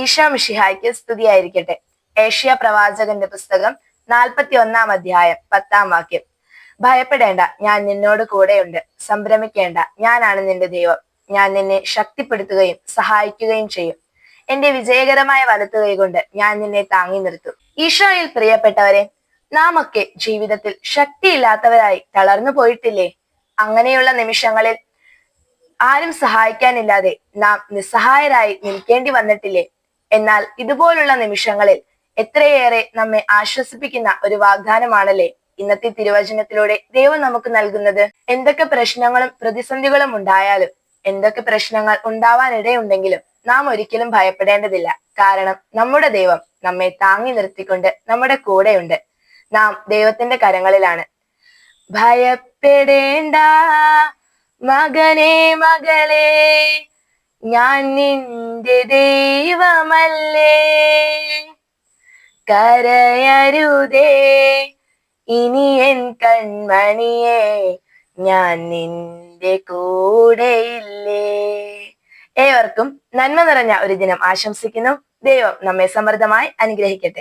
ഈശോ മിഷിഹായ്ക്ക് സ്തുതിയായിരിക്കട്ടെ. ഏഷ്യ പ്രവാചകന്റെ പുസ്തകം നാൽപ്പത്തി ഒന്നാം അധ്യായം പത്താം വാക്യം. ഭയപ്പെടേണ്ട ഞാൻ നിന്നോട് കൂടെയുണ്ട്. സംഭ്രമിക്കേണ്ട ഞാനാണ് നിന്റെ ദൈവം. ഞാൻ നിന്നെ ശക്തിപ്പെടുത്തുകയും സഹായിക്കുകയും ചെയ്യും. എന്റെ വിജയകരമായ വലത്തുകൈ കൊണ്ട് ഞാൻ നിന്നെ താങ്ങി നിർത്തും. ഈശോയിൽ പ്രിയപ്പെട്ടവരെ നാം ഒക്കെ ജീവിതത്തിൽ ശക്തിയില്ലാത്തവരായി തളർന്നു പോയിട്ടില്ലേ? അങ്ങനെയുള്ള നിമിഷങ്ങളിൽ ആരും സഹായിക്കാനില്ലാതെ നാം നിസ്സഹായരായി നിൽക്കേണ്ടി വന്നിട്ടില്ലേ? എന്നാൽ ഇതുപോലുള്ള നിമിഷങ്ങളിൽ എത്രയേറെ നമ്മെ ആശ്വസിപ്പിക്കുന്ന ഒരു വാഗ്ദാനമാണല്ലേ ഇന്നത്തെ തിരുവചനത്തിലൂടെ ദൈവം നമുക്ക് നൽകുന്നത്? എന്തൊക്കെ പ്രശ്നങ്ങളും പ്രതിസന്ധികളും ഉണ്ടായാലും എന്തൊക്കെ പ്രശ്നങ്ങൾ ഉണ്ടാവാനിടയുണ്ടെങ്കിലും നാം ഒരിക്കലും ഭയപ്പെടേണ്ടതില്ല. കാരണം നമ്മുടെ ദൈവം നമ്മെ താങ്ങി നിർത്തിക്കൊണ്ട് നമ്മുടെ കൂടെയുണ്ട്. നാം ദൈവത്തിന്റെ കരങ്ങളിലാണ്. ഭയപ്പെടേണ്ട മകനെ മകളെ ഞാൻ നിന്റെ ദൈവമല്ലേ? കരയരുതേ. ഇനി എൻ കൺമണിയെ ഞാൻ നിന്റെ കൂടെയില്ലേ. ഏവർക്കും നന്മ നിറഞ്ഞ ഒരു ദിനം ആശംസിക്കുന്നു. ദൈവം നമ്മെ സമൃദ്ധമായി അനുഗ്രഹിക്കട്ടെ.